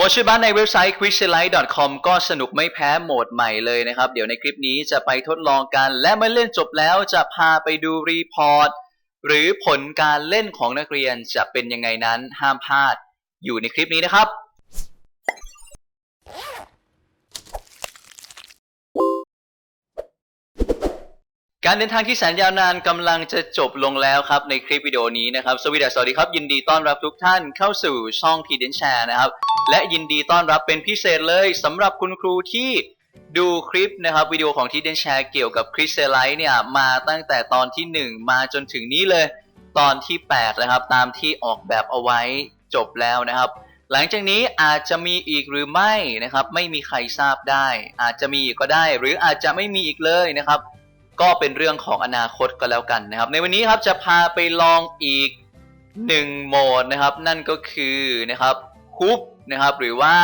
โมดชื่อบ้านในเว็บไซต์ quizlite.com ก็สนุกไม่แพ้โหมดใหม่เลยนะครับ เดี๋ยวในคลิปนี้จะไปทดลองกันและเมื่อเล่นจบแล้วจะพาไปดูรีพอร์ต หรือผลการเล่นของนักเรียนจะเป็นยังไงนั้นห้ามพลาดอยู่ในคลิปนี้นะครับ การเดินทางที่แสนยาวนานกำลังจะจบลงแล้วครับในคลิปวิดีโอนี้นะครับสวัสดีสวัสดีครับ ยินดีต้อนรับทุกท่านเข้าสู่ช่อง t d e n Share นะครับ และยินดีต้อนรับเป็นพิเศษเลยสำหรับคุณครูที่ดูคลิปนะครับวิดีโอของ t d e n Share เกี่ยวกับคริสเซไลท์เนี่ยมาตั้งแต่ตอนที่ 1 มาจนถึงนี้เลย ตอนที่ 8 นะครับ ตามที่ออกแบบเอาไว้จบแล้วนะครับ หลังจากนี้อาจจะมีอีกหรือไม่นะครับ ไม่มีใครทราบได้ อาจจะมีก็ได้ หรืออาจจะไม่มีอีกเลยนะครับ ก็เป็นเรื่องของอนาคตก็แล้วกันนะครับ ในวันนี้ครับจะพาไปลองอีกหนึ่งโหมดนะครับ นั่นก็คือนะครับคุปนะครับ หรือว่า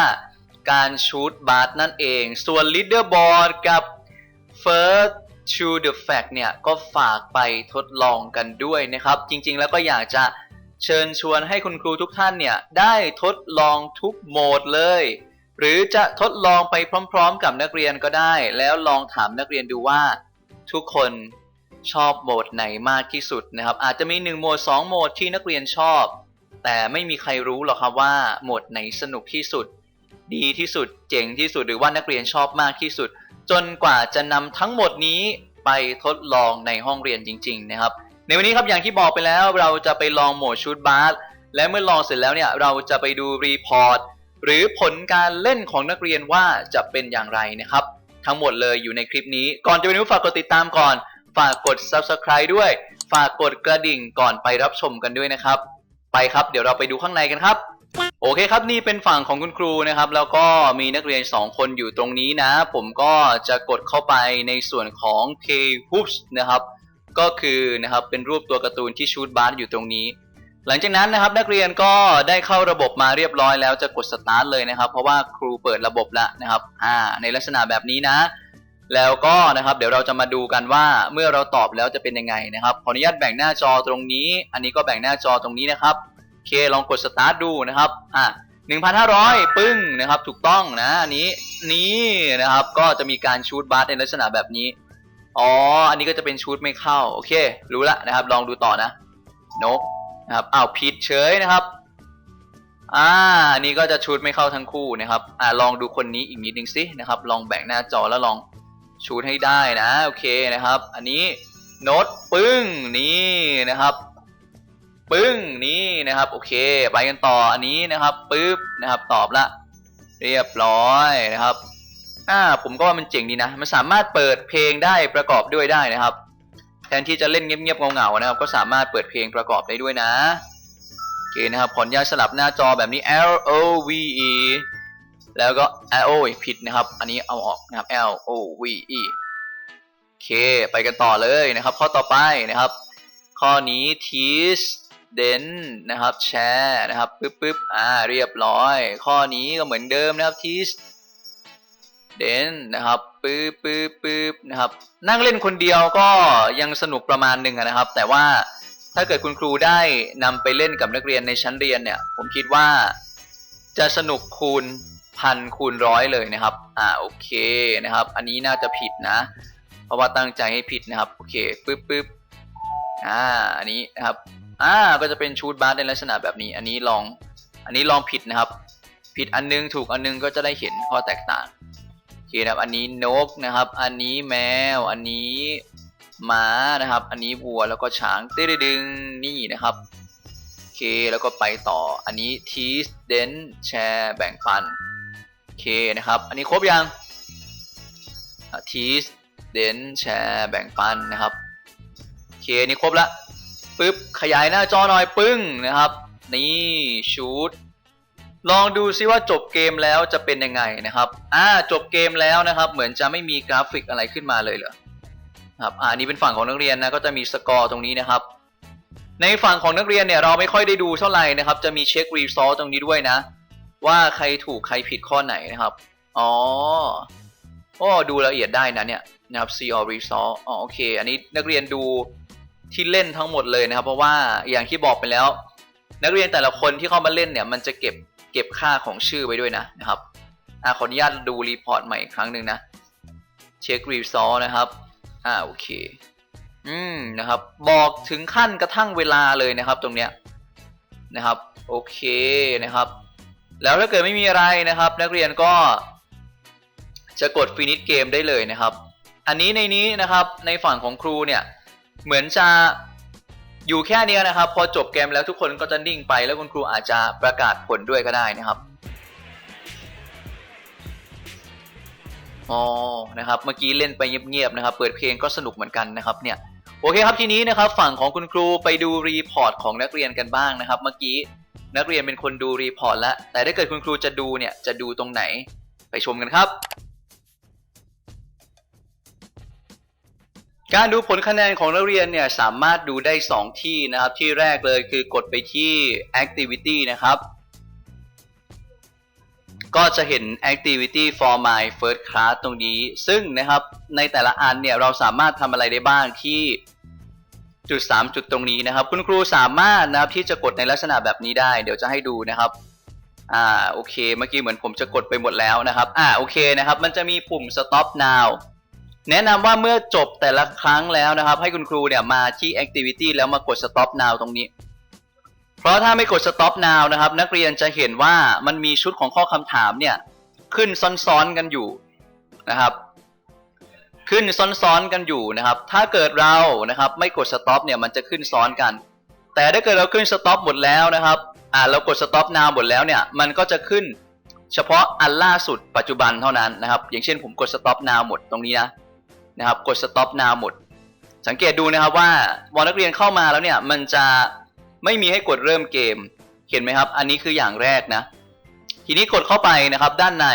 การชูตบาร์นั่นเอง ส่วน leaderboard กับ first to the fact เนี่ย ก็ฝากไปทดลองกันด้วยนะครับ จริงๆ แล้วก็อยากจะเชิญชวนให้คุณครูทุกท่านเนี่ย ได้ทดลองทุกโหมดเลย หรือจะทดลองไปพร้อม ๆ กับนักเรียนก็ได้ แล้วลองถามนักเรียนดูว่า ทุกคนชอบโหมดไหนมากที่สุดนะครับ อาจจะมี1โหมด2โหมดที่นักเรียนชอบ แต่ไม่มีใครรู้หรอกครับว่าโหมดไหนสนุกที่สุด ดีที่สุดเจ๋งที่สุดหรือว่านักเรียนชอบมากที่สุด จนกว่าจะนำทั้งหมดนี้ไปทดลองในห้องเรียนจริง ๆ นะครับ ในวันนี้ครับอย่างที่บอกไปแล้วเราจะไปลองโหมดชูดบาสและเมื่อลองเสร็จแล้วเนี่ยเราจะไปดูรีพอร์ตหรือผลการเล่นของนักเรียนว่าจะเป็นอย่างไรนะครับ ทั้งหมดเลยอยู่ในคลิปนี้ ก่อนจะไปดูฝากกดติดตามก่อน ฝากกด subscribe ด้วย ฝากกดกระดิ่งก่อนไปรับชมกันด้วยนะครับ ไปครับเดี๋ยวเราไปดูข้างในกันครับ โอเคครับนี่เป็นฝั่งของคุณครูนะครับ แล้วก็มีนักเรียน 2 คนอยู่ตรงนี้นะ ผมก็จะกดเข้าไปในส่วนของ K Hoops นะครับ ก็คือนะครับเป็นรูปตัวการ์ตูนที่ชูดบาสอยู่ตรงนี้ หลังจากนั้นนะครับนักเรียนก็ได้เข้าระบบมาเรียบร้อยแล้วจะกดสตาร์ทเลยนะครับ เพราะว่าครูเปิดระบบแล้วนะครับอ่าในลักษณะแบบนี้นะ แล้วก็นะครับเดี๋ยวเราจะมาดูกันว่าเมื่อเราตอบแล้วจะเป็นยังไงนะครับขออนุญาตแบ่งหน้าจอตรงนี้ อันนี้ก็แบ่งหน้าจอตรงนี้นะครับโอเคลองกดสตาร์ทดูนะครับอ่า1,500 ปึ้งนะครับถูกต้องนะอันนี้นี่นะครับก็จะมีการชูดบาสในลักษณะแบบนี้อ๋ออันนี้ก็จะเป็นชูดไม่เข้าโอเค รู้ละนะครับ ลองดูต่อนะนก นะครับอ้าวผิดเฉยนะครับอ่าอันนี้ก็จะชูดไม่เข้าทั้งคู่นะครับอ่าลองดูคนนี้อีกนิดนึงสินะครับ ลองแบ่งหน้าจอแล้วลองชูดให้ได้นะโอเคนะครับ อันนี้โน้ตปึ้งนี่นะครับปึ้งนี่นะครับโอเค ไปกันต่ออันนี้นะครับปึ๊บนะครับตอบละเรียบร้อยนะครับอ่าผมก็ว่ามันเจ๋งดีนะ มันสามารถเปิดเพลงได้ประกอบด้วยได้นะครับ นที่จะเล่นเงียบๆเงาๆนะครับ ก็สามารถเปิดเพลงประกอบได้ด้วยนะโอเคนะครับขออนุญาตสลับหน้าจอแบบนี้ L O V E แล้วก็ L O ผิดนะครับ อันนี้เอาออกนะครับ L O V E โอเค ไปกันต่อเลยนะครับ ข้อต่อไปนะครับ ข้อนี้ teach then นะครับ share นะครับปึ๊บปึ๊บอ่าเรียบร้อย ข้อนี้ก็เหมือนเดิมนะครับ teach เดนนะครับปื๊บปื๊บปื๊บนะครับ นั่งเล่นคนเดียวก็ยังสนุกประมาณหนึ่งนะครับ แต่ว่าถ้าเกิดคุณครูได้นำไปเล่นกับนักเรียนในชั้นเรียนเนี่ย ผมคิดว่าจะสนุกคูณพันคูณร้อยเลยนะครับ อ่าโอเคนะครับ อันนี้น่าจะผิดนะ เพราะว่าตั้งใจให้ผิดนะครับ โอเคปึ๊บปึ๊บอ่า อันนี้นะครับ อ่า ก็จะเป็นชูดบาสในลักษณะแบบนี้ อันนี้ลอง อันนี้ลองผิดนะครับ ผิดอันนึงถูกอันนึงก็จะได้เห็นข้อแตกต่าง อเคนะครับ อันนี้นกนะครับ อันนี้แมว อันนี้ม้านะครับ อันนี้วัวแล้วก็ช้างเต้ดึงนี่นะครับโอเคแล้วก็ไปต่อ อันนี้ทีสเดนแชร์แบ่งปันโอเคนะครับ อันนี้ครบยังทีสเดนแชร์แบ่งปันนะครับโอเคอันนี้ครบละปึ๊บขยายหน้าจอหน่อยปึ้งนะครับ นี่ชูด ลองดูซิว่าจบเกมแล้วจะเป็นยังไงนะครับ อ่า จบเกมแล้วนะครับ เหมือนจะไม่มีกราฟิกอะไรขึ้นมาเลยเหรอ ครับ อ่านี่เป็นฝั่งของนักเรียนนะ ก็จะมีสกอร์ตรงนี้นะครับ ในฝั่งของนักเรียนเนี่ยเราไม่ค่อยได้ดูเท่าไหร่นะครับ จะมีเช็ครีซอสตรงนี้ด้วยนะ ว่าใครถูกใครผิดข้อไหนนะครับ อ๋อโอ้ดูละเอียดได้นะเนี่ยนะครับ see all result อ๋อโอเค อันนี้นักเรียนดูที่เล่นทั้งหมดเลยนะครับ เพราะว่าอย่างที่บอกไปแล้ว นักเรียนแต่ละคนที่เข้ามาเล่นเนี่ยมันจะเก็บ เก็บค่าของชื่อไว้ด้วยนะนะครับอ่าขออนุญาตดูรีพอร์ตใหม่อีกครั้งหนึ่งนะเช็ครีซอสนะครับอ่าโอเคอืมนะครับ บอกถึงขั้นกระทั่งเวลาเลยนะครับ ตรงเนี้ยนะครับ โอเคนะครับ แล้วถ้าเกิดไม่มีอะไรนะครับ นักเรียนก็ จะกด finish game ได้เลยนะครับ อันนี้ในนี้นะครับในฝั่งของครูเนี่ย เหมือนจะ อยู่แค่นี้นะครับ พอจบเกมแล้วทุกคนก็จะนิ่งไปแล้วคุณครูอาจจะประกาศผลด้วยก็ได้นะครับอ๋อนะครับ เมื่อกี้เล่นไปเงียบๆนะครับ เปิดเพลงก็สนุกเหมือนกันนะครับเนี่ยโอเคครับทีนี้นะครับฝั่งของคุณครูไปดูรีพอร์ตของนักเรียนกันบ้างนะครับ เมื่อกี้นักเรียนเป็นคนดูรีพอร์ตแล้วแต่ถ้าเกิดคุณครูจะดูเนี่ยจะดูตรงไหนไปชมกันครับ การดูผลคะแนนของนักเรียนเนี่ยสามารถดูได้ 2 ที่นะครับ ที่แรกเลยคือกดไปที่ activity นะครับ ก็จะเห็น activity for my first class ตรงนี้ ซึ่งนะครับในแต่ละอันเนี่ยเราสามารถทำอะไรได้บ้างที่จุด 3 จุดตรงนี้นะครับ คุณครูสามารถนะครับที่จะกดในลักษณะแบบนี้ได้ เดี๋ยวจะให้ดูนะครับอ่าโอเค เมื่อกี้เหมือนผมจะกดไปหมดแล้วนะครับอ่าโอเคนะครับ มันจะมีปุ่ม stop now แนะนำว่าเมื่อจบแต่ละครั้งแล้วนะครับ ให้คุณครูเนี่ยมาที่ activity แล้วมากด stop now ตรงนี้ เพราะถ้าไม่กด stop now นะครับ นักเรียนจะเห็นว่ามันมีชุดของข้อคำถามเนี่ย ขึ้นซ้อนๆกันอยู่นะครับ ขึ้นซ้อนๆกันอยู่นะครับ ถ้าเกิดเรานะครับ ไม่กด stop เนี่ยมันจะขึ้นซ้อนกัน แต่ถ้าเกิดเราขึ้น stop หมดแล้วนะครับอ่าเรากด stop now หมดแล้วเนี่ยมันก็จะขึ้นเฉพาะอันล่าสุดปัจจุบันเท่านั้นนะครับ อย่างเช่นผมกด stop now หมดตรงนี้นะ นะครับกด stop now หมด สังเกตดูนะครับว่าพอนักเรียนเข้ามาแล้วเนี่ยมันจะไม่มีให้กดเริ่มเกม เห็นไหมครับ อันนี้คืออย่างแรกนะ ทีนี้กดเข้าไปนะครับด้านใน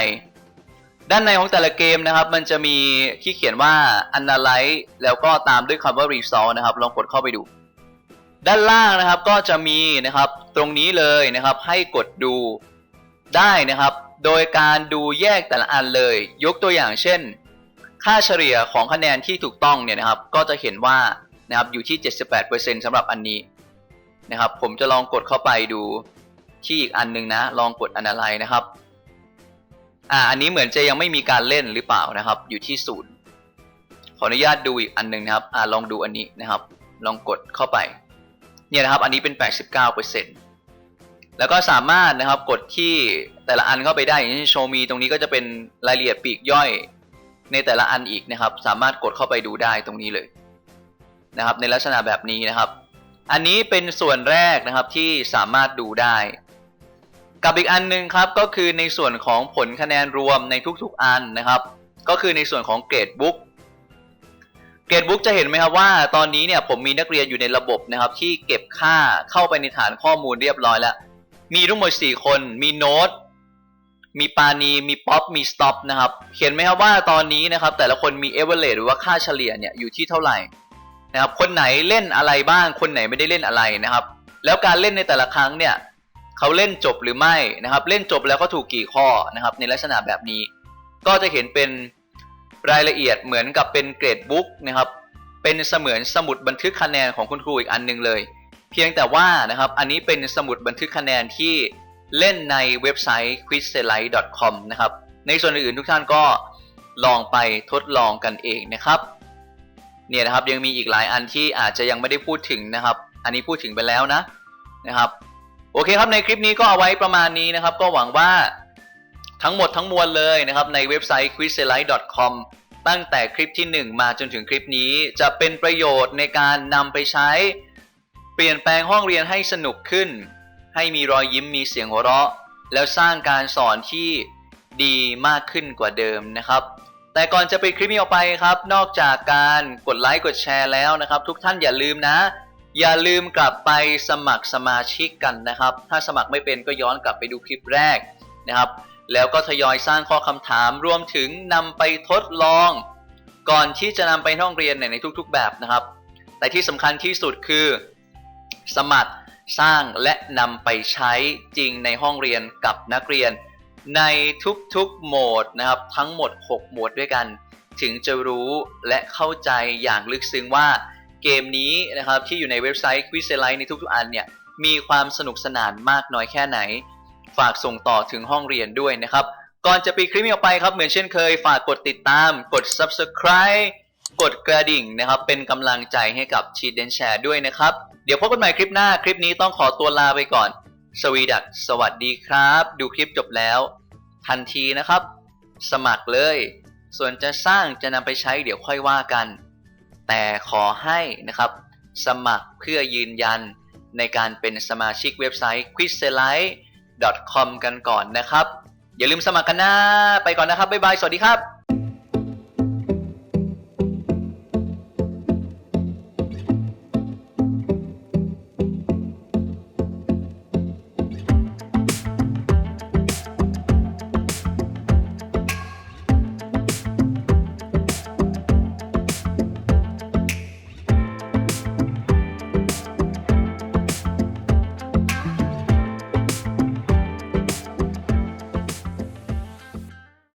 ด้านในของแต่ละเกมนะครับ มันจะมีที่เขียนว่า analyze แล้วก็ตามด้วยคำว่า result นะครับ ลองกดเข้าไปดู ด้านล่างนะครับก็จะมีนะครับตรงนี้เลยนะครับให้กดดูได้นะครับ โดยการดูแยกแต่ละอันเลย ยกตัวอย่างเช่น ค่าเฉลี่ยของคะแนนที่ถูกต้องเนี่ยนะครับ ก็จะเห็นว่านะครับอยู่ที่ 78%สำหรับอันนี้นะครับ ผมจะลองกดเข้าไปดูที่อีกอันหนึงนะ ลองกด analyze นะครับ อ่า อันนี้เหมือนจะยังไม่มีการเล่นหรือเปล่านะครับ อยู่ที่ศูนย์ขออนุญาตดูอีกอันหนึ่งนะครับ อ่า ลองดูอันนี้นะครับ ลองกดเข้าไป เนี่ยนะครับ อันนี้เป็น 89%แล้วก็สามารถนะครับ กดที่แต่ละอันเข้าไปได้ อย่างเช่นโชว์มีตรงนี้ก็จะเป็นรายละเอียดปีกย่อย ในแต่ละอันอีกนะครับ สามารถกดเข้าไปดูได้ตรงนี้เลยนะครับ ในลักษณะแบบนี้นะครับ อันนี้เป็นส่วนแรกนะครับที่สามารถดูได้ กับอีกอันหนึงครับก็คือในส่วนของผลคะแนนรวมในทุกๆอันนะครับ ก็คือในส่วนของเกรดบุ๊กเกรดบุ๊กจะเห็นไหมครับว่าตอนนี้เนี่ยผมมีนักเรียนอยู่ในระบบนะครับ ที่เก็บค่าเข้าไปในฐานข้อมูลเรียบร้อยแล้ว มีทั้งหมด 4 คน มีโน้ต มีปานีมีป๊อปมีสต็อปนะครับเห็นไหมครับว่าตอนนี้นะครับแต่ละคนมีเอเวอร์เรหรือว่าค่าเฉลี่ยเนี่ยอยู่ที่เท่าไหร่นะครับคนไหนเล่นอะไรบ้าง คนไหนไม่ได้เล่นอะไรนะครับ แล้วการเล่นในแต่ละครั้งเนี่ยเขาเล่นจบหรือไม่นะครับ เล่นจบแล้วก็ถูกกี่ข้อนะครับ ในลักษณะแบบนี้ ก็จะเห็นเป็นรายละเอียดเหมือนกับเป็นเกรดบุ๊กนะครับ เป็นเสมือนสมุดบันทึกคะแนนของคุณครูอีกอันหนึงเลย เพียงแต่ว่านะครับอันนี้เป็นสมุดบันทึกคะแนนที่ เล่นในเว็บไซต์ quizselite.com นะครับ ในส่วนอื่นๆทุกท่านก็ลองไปทดลองกันเองนะครับเนี่ยนะครับยังมีอีกหลายอันที่อาจจะยังไม่ได้พูดถึงนะครับ อันนี้พูดถึงไปแล้วนะนะครับโอเคครับในคลิปนี้ก็เอาไว้ประมาณนี้นะครับ ก็หวังว่าทั้งหมดทั้งมวลเลยนะครับ ในเว็บไซต์ quizselite.com ตั้งแต่คลิปที่ 1 มาจนถึงคลิปนี้จะเป็นประโยชน์ในการนำไปใช้ เปลี่ยนแปลงห้องเรียนให้สนุกขึ้น ให้มีรอยยิ้มมีเสียงหัวเราะ แล้วสร้างการสอนที่ดีมากขึ้นกว่าเดิมนะครับ แต่ก่อนจะไปคลิปนี้ออกไปครับ นอกจากการกดไลค์กดแชร์แล้วนะครับ ทุกท่านอย่าลืมนะ อย่าลืมกลับไปสมัครสมาชิกกันนะครับ ถ้าสมัครไม่เป็นก็ย้อนกลับไปดูคลิปแรกนะครับ แล้วก็ทยอยสร้างข้อคำถามรวมถึงนำไปทดลอง ก่อนที่จะนำไปห้องเรียนในทุกๆแบบนะครับ แต่ที่สำคัญที่สุดคือ สมัคร สร้างและนำไปใช้จริงในห้องเรียนกับนักเรียน ในทุกๆโหมดนะครับทั้งหมด 6 โหมดด้วยกัน ถึงจะรู้และเข้าใจอย่างลึกซึ้งว่าเกมนี้นะครับที่อยู่ในเว็บไซต์ q u i z l i t ในทุกๆอันเนี่ยมีความสนุกสนานมากน้อยแค่ไหน ฝากส่งต่อถึงห้องเรียนด้วยนะครับ ก่อนจะปิดคลิปนี้ออกไปครับ เหมือนเช่นเคย ฝากกดติดตาม กด subscribe กดกระดิ่งนะครับ เป็นกำลังใจให้กับชีดเดนแชร์ด้วยนะครับ ดี๋ยวพบกันใหม่คลิปหน้า คลิปนี้ต้องขอตัวลาไปก่อน สวีดัสสวัสดีครับ ดูคลิปจบแล้ว ทันทีนะครับ สมัครเลย ส่วนจะสร้างจะนำไปใช้เดี๋ยวค่อยว่ากัน แต่ขอให้นะครับ สมัครเพื่อยืนยันในการเป็นสมาชิกเว็บไซต์ quizlite com กันก่อนนะครับ อย่าลืมสมัครกันนะ ไปก่อนนะครับ บ๊ายบาย สวัสดีครับ